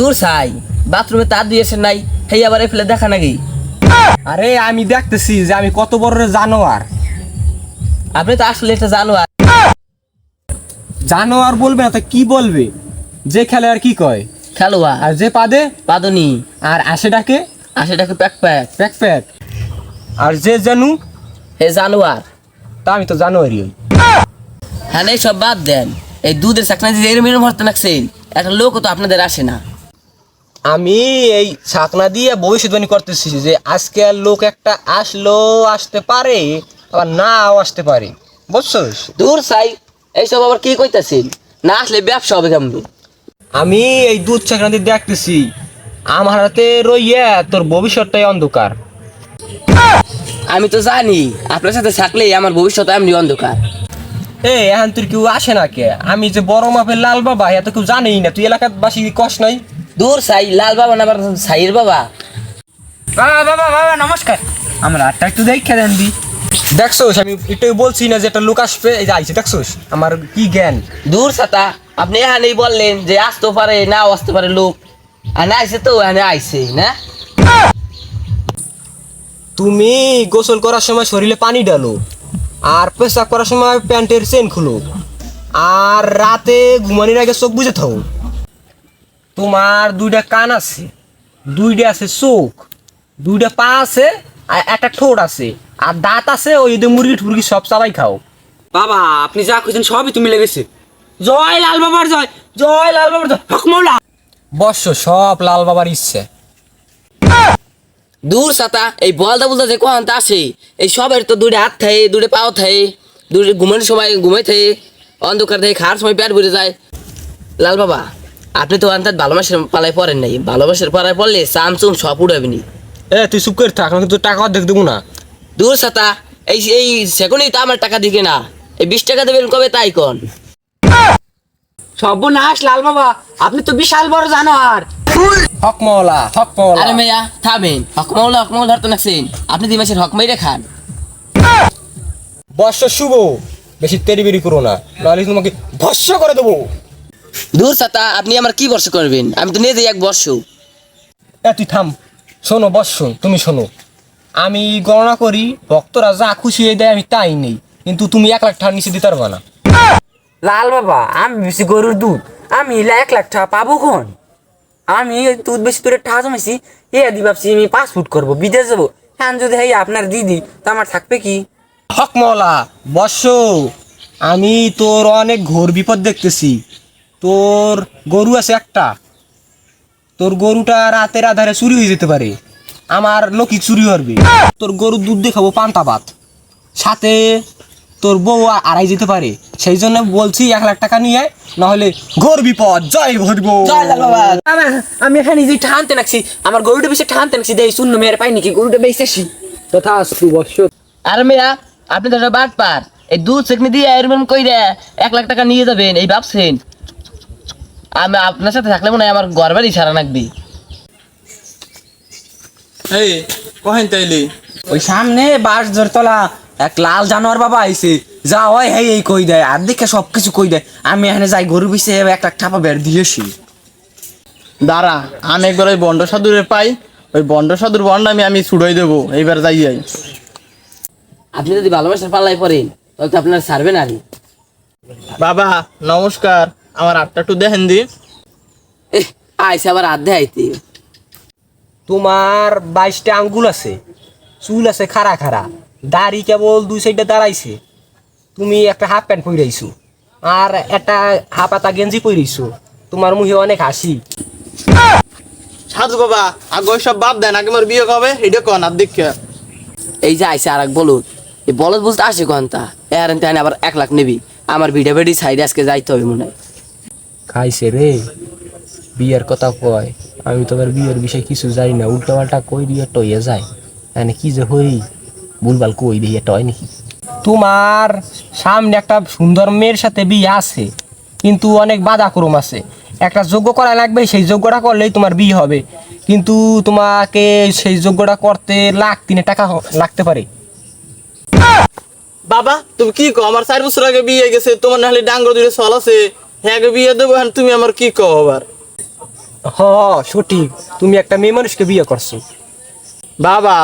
দূর সাই বাথরুমে তার দিয়েছে নাই হেই আবার এফেলে দেখা নাকি? আরে আমি দেখতেছি যে আমি কত বড় জানোয়ার। আপনি তো আসলে এটা জানো আর জানোয়ার বলবে না তো কি বলবে? যে খেলে আর কি কয়? খেলোয়া আর যে পাদে? পাদনি। আর আসে ডাকে আসে ডাকে প্যাক প্যাক প্যাক প্যাক আর যে জানু? হে জানোয়ার। তা আমি তো জানোয়ারই হই। হ্যাঁ এই সব বাদ দেন। এই দুধের চাকনা দিয়ে এরম এরম হরতে লাগছেন একটা লোকও তো আপনাদের আসে না। আমি এই ছাকনা দিয়ে ভবিষ্যৎবাণী করতেছি যে আজকে লোক একটা আসলো আসতে পারে আবার নাও আসতে পারে। বুঝছস? দূর সাই এইসব আবার কি কইতাছেন? না আসলে ব্যবসা হবে কেমন? আমি এই দুধ ছাকনা দিয়ে দেখতেছি আমার হাতে রইয়া তোর ভবিষ্যৎটাই অন্ধকার। আমি তো জানি আপনার সাথে থাকলেই আমার ভবিষ্যৎ এমনি অন্ধকার। এ এখন তোর কেউ আসে না কে? আমি যে বড় মাপের লাল বাবা এত কেউ জানেই না তুই এলাকার বাসি কষ নাই? দূর সাই লাল বাবা না সাইয়ের বাবা? বাবা বাবা বাবা নমস্কার। আমরা আটটা একটু দেখে দেন দি। দেখছোস আমি এটাই বলছি না যে একটা লোক আসবে এই যে আইছে দেখছোস? আমার কি জ্ঞান? দূর সাতা আপনি এখানেই বললেন যে আসতে পারে না আসতে পারে লোক। আর না আইসে তো এখানে আইসে না? তুমি গোসল করার সময় শরীরে পানি ডালো আর পেশাব করার সময় প্যান্টের চেন খুলো আর রাতে ঘুমানির আগে চোখ বুঝে থাকো তোমার দুইটা কান আছে দুইটা আছে চোখ দুইটা পা আছে আর একটা ঠোঁট আছে। আর দাঁত আছে ওই যে মুরগি টুরগি সব সবাই খাও। বাবা আপনি যা কইছেন সবই তুমি লেগেছে। জয় লাল বাবার জয় জয় লাল বাবার জয়। হকমৌলা বর্ষ সব লাল বাবার ইচ্ছে। দূর সাতা এই বলদা বলদা যে কোন আসে এই সবের তো দুইটা হাত থাকে দুইটা পাও থাকে দুইটা ঘুমানোর সময় ঘুমাই থাকে অন্ধকার থাকে খাওয়ার সময় পেট ভরে যায়। লাল বাবা আপনি তো আন্তার ভালোবাসার পালায় পড়েন নাই। ভালোবাসার পালায় পড়লে চাম চুম সব উড়াবেনি এ তুই চুপ করে থাক আমি কিন্তু টাকা দেখ দেবো না। দূর সাতা এই এই সেকেন্ডেই তো আমার টাকা দিকে না। এই বিশ টাকা দেবেন কবে তাই কন? সর্বনাশ লাল বাবা আপনি তো বিশাল বড় জানোয়ার। হক মহলা হক আরে মেয়া থামেন। হকমাউল ধরতে নাকছেন। আপনি দুই মাসের হক মাইরে খান। বর্ষ শুভ বেশি তেরি বেরি করো না। নাহলে তোমাকে ভস্য করে দেবো। দূর সাতা আপনি আমার কি বর্ষ করবেন? আমি তো নিয়ে যাই এক বর্ষ। এ তুই থাম। শোনো বর্ষ তুমি শোনো। আমি গণনা করি ভক্তরা যা খুশি হয়ে দেয় আমি তাই নেই। কিন্তু তুমি এক লাখ টাকা নিচে দিতে পারবা না। লাল বাবা আমি বেশি গরুর দুধ। আমি এলা এক লাখ টাকা পাবো কোন? আমি দুধ বেশি তোরে টাকা জমাইছি এ দি ভাবছি আমি পাসপোর্ট করব বিদেশ যাব। হ্যাঁ যদি হেই আপনার দিদি তো আমার থাকবে কি? হক মহলা বর্ষ আমি তোর অনেক ঘোর বিপদ দেখতেছি। তোর গরু আছে একটা। তোর গরুটা রাতের আধারে চুরি হয়ে যেতে পারে। আমার লোকই চুরি করবে। তোর গরুর দুধ দেখাবো পান্তা ভাত। সাথে তোর বউ আড়াই যেতে পারে। সেই জন্য বলছি এক লাখ টাকা নিয়ে নাহলে ঘোর বিপদ। জয় ভরব জয় লাল বাবা। আমার- আমি এখানে যে ঠানতে নাকছি আমার গরুটা বেশি ঠানতে নাকছি। দেই শূন্য মেয়ের পাই নাকি গরুটা বেশি আসি। তথা আসু বর্ষ আরে মেয়া আপনি তো বাট পার এই দুধ চেকনি দিয়ে এরকম কইরে এক লাখ টাকা নিয়ে যাবেন এই ভাবছেন। আমি আপনার সাথে থাকলে মনে হয় আমার গড়বারই সারা নাকবি। এই কহেন তাইলে? ওই সামনে বাস তলা এক লাল জানোয়ার বাবা আইছে। যা হয় হেই এই কই দেয় আর দেখে সব কিছু কই দেয়। আমি এখানে যাই গরু পিছে এক লাখ টাকা বের দিয়েছি দাঁড়া আমি একবার ওই বন্ড সাধুরে পাই। ওই বন্ড সাধুর বন্ড আমি আমি ছুড়াই দেবো। এইবার যাই যাই আপনি যদি ভালোবাসার পাল্লাই পড়েন তাহলে তো আপনার সারবেন আরই বাবা নমস্কার। আমার আটটা একটু দেখেন দি। আইসে আবার আধে আইতে। তোমার বাইশটা আঙ্গুল আছে চুল আছে খাড়া খাড়া দাড়ি কেবল দুই সাইডে দাঁড়াইছে। তুমি একটা হাফ প্যান্ট পরাইছো আর একটা হাফ আতা গেঞ্জি পরাইছো তোমার মুখে অনেক হাসি। সাধু বাবা আগে সব বাপ দেন আগে আমার বিয়ে কবে? এটা কন আর দেখ। এই যে আইসে আর এক বলদ এই বলদ বলতে আসে কন্তা এর আবার এক লাখ নিবি। আমার ভিডিও বেডি সাইডে আজকে যাইতে হবে মনে হয়। খাইছে রে। বিয়ের কথা কয়। আমি তোমার বিয়ের বিষয়ে কিছু জানি না। উল্টো পাল্টা কই দিয়ে টইয়ে যায়? মানে কি যে হই? ভুলভাল কই দিয়ে টয় নাকি? তোমার সামনে একটা সুন্দর মেয়ের সাথে বিয়ে আছে কিন্তু অনেক বাধা ক্রম আছে। একটা যোগ্য করা লাগবে সেই যোগ্যটা করলেই তোমার বিয়ে হবে। কিন্তু তোমাকে সেই যোগ্যটা করতে লাখ তিনে টাকা লাগতে পারে। বাবা তুমি কি কো আমার চার বছর আগে বিয়ে গেছে তোমার নাহলে ডাঙ্গর দূরে চল আছে। হ্যাঁ বিয়ে দেবো তুমি আমার কি কো আবার? হ সঠিক। তুমি একটা মেয়ে মানুষকে বিয়ে করছ। বাবা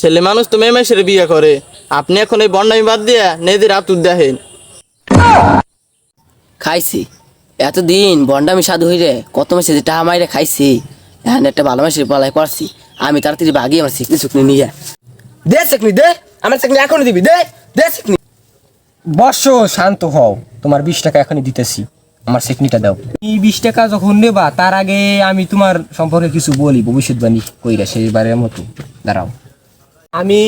ছেলে মানুষ তো মেয়ে মেসের বিয়ে করে। আপনি এখন এই বন্ডামি বাদ দিয়ে নেদের আতুর দেখেন। খাইছি। এতদিন বন্ডামি সাধু হইরে কত মাসে যে টাকা মাইরে খাইছি। এখন একটা ভালো মাসের পালাই করছি আমি তাড়াতাড়ি বাগিয়ে আমার চিকনি চুকনি নিয়ে। দে চিকনি দে। আমার চিকনি এখনই দিবি দে। দে চিকনি। বর্ষ শান্ত হও। তোমার বিশ টাকা এখনই দিতেছি। আমার সেকনিটা দাও। এই বিশ টাকা যখন নেবা তার আগে আমি তোমার সম্পর্কে কিছু বলি ভবিষ্যৎবাণী কইরা সেইবারের মতো। দাঁড়াও। আমি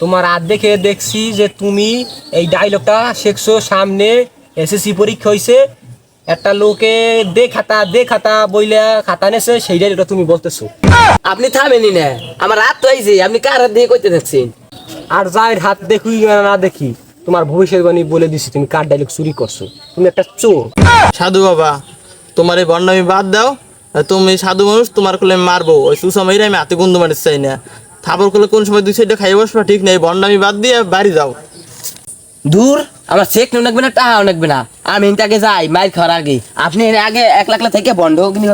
তোমার হাত দেখে দেখছি যে তুমি এই ডায়লগটা শেখছো সামনে এসএসসি পরীক্ষা হয়েছে একটা লোকে দে খাতা দে খাতা বইলা খাতা নেছে সেই ডায়লগটা তুমি বলতেছো। আপনি থামেনি না আমার হাত তো আইছে আপনি কার হাত দিয়ে কইতে দেখছেন আর যার হাত দেখি না দেখি। তোমার ভবিষ্যৎবাণী বলে দিছি তুমি কার ডায়লগ চুরি করছ। তুমি একটা চোর। সাধু বাবা তোমার এই বন্ডামি বাদ দাও তুমি সাধু মানুষ তোমার কোলে আমি মারবো। ওই সুসময়রে আমি হাতে গন্ধ মারিতে চাই না। থাপর কোলে কোন সময় দুই সাইডে খাই বসবা ঠিক নেই বন্ডামি বাদ দিয়ে বাড়ি যাও। দূর আমার চেক নেও না টাকাও লাগবে না। আমি তাকে যাই মাইর খাওয়ার আগে। আপনি এর আগে এক লাখ থেকে বন্ধ কিনে